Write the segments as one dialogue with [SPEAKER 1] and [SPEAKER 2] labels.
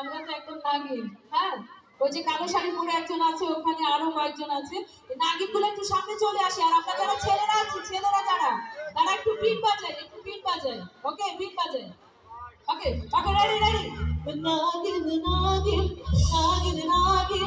[SPEAKER 1] আমরা তো একদম নাগিন হ্যাঁ? ওই যে কালো শাড়ি পরে একজন আছে, ওখানে আরও কয়েকজন আছে। নাগিনগুলো একটু সামনে চলে আসে, আর আমরা যারা ছেলেরা আছে, ছেলেরা যারা, তারা একটু বিট বাজায়, একটু বিট বাজায়। ওকে? বিট বাজায়। ওকে? ওকে রেডি রেডি নাগিন নাগিন নাগিন নাগিন।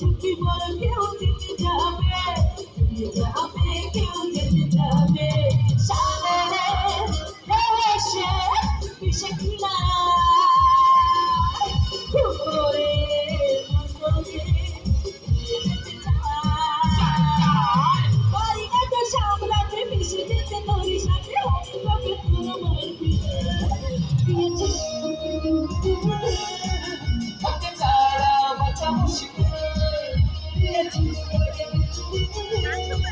[SPEAKER 1] বড় কেউ যেতে যাবে যাবে কেউ যেতে যাবে সামনে এসে পিছে কিনারা করে মনে যেতে চায় বাড়িটাকে সামলাতে মিশে যেতে তোরই সাথে তোকে তোর আমার দিয়েছি ওকে ছাড়া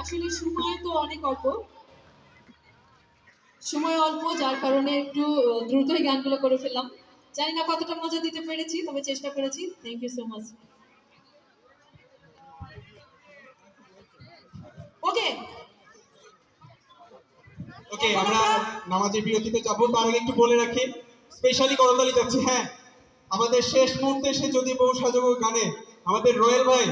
[SPEAKER 1] আসলে সময় তো অনেক অল্প। সময় অল্প, যার কারণে একটু দ্রুতই গানগুলো করে ফেললাম। জানি না কতটা মজা দিতে পেরেছি, তবে চেষ্টা করেছি। থ্যাংক ইউ সো মাচ
[SPEAKER 2] আমরা নামাজের বিরতিতে যাব, তার আগে একটু বলে রাখি স্পেশালি করতালি যাচ্ছে হ্যাঁ। আমাদের শেষ মুহূর্তে সে যদি বউ সাজব গানে, আমাদের রয়েল ভাই